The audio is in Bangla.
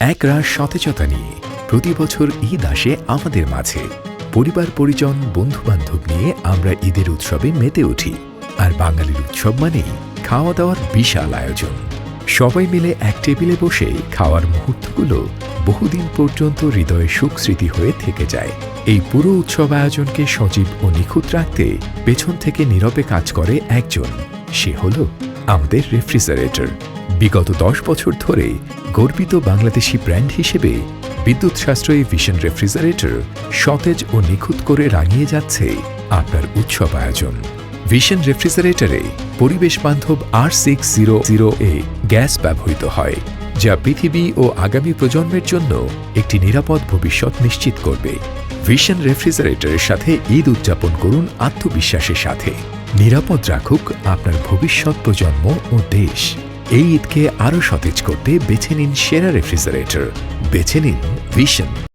এক রাশ সতেজতা নিয়ে প্রতি বছর ঈদ আসে আমাদের মাঝে। পরিবার, পরিজন বন্ধু বান্ধব নিয়ে আমরা ঈদের উৎসবে মেতে উঠি। আর বাঙালির উৎসব মানেই খাওয়া দাওয়ার বিশাল আয়োজন। সবাই মিলে এক টেবিলে বসে খাওয়ার মুহূর্তগুলো বহুদিন পর্যন্ত হৃদয়ে সুখ স্মৃতি হয়ে থেকে যায়। এই পুরো উৎসব আয়োজনকে সজীব ও নিখুঁত রাখতে পেছন থেকে নীরবে কাজ করে একজন। সে হলো আমাদের রেফ্রিজারেটর। বিগত দশ বছর ধরে গর্বিত বাংলাদেশি ব্র্যান্ড হিসেবে বিদ্যুৎ সাশ্রয়ী ভিশন রেফ্রিজারেটর সতেজ ও নিখুঁত করে রাঙিয়ে যাচ্ছে আপনার উৎসব আয়োজন। ভিশন রেফ্রিজারেটরে পরিবেশ বান্ধব R six zero zero A gas ব্যবহৃত হয়, যা পৃথিবী ও আগামী প্রজন্মের জন্য একটি নিরাপদ ভবিষ্যৎ নিশ্চিত করবে। ভিশন রেফ্রিজারেটরের সাথে ঈদ উদযাপন করুন আত্মবিশ্বাসের সাথে। নিরাপদ রাখুক আপনার ভবিষ্যৎ প্রজন্ম ও দেশ। এই ঈদকে আরও সতেজ করতে বেছে নিন সেরা রেফ্রিজারেটর। বেছে নিন ভিশন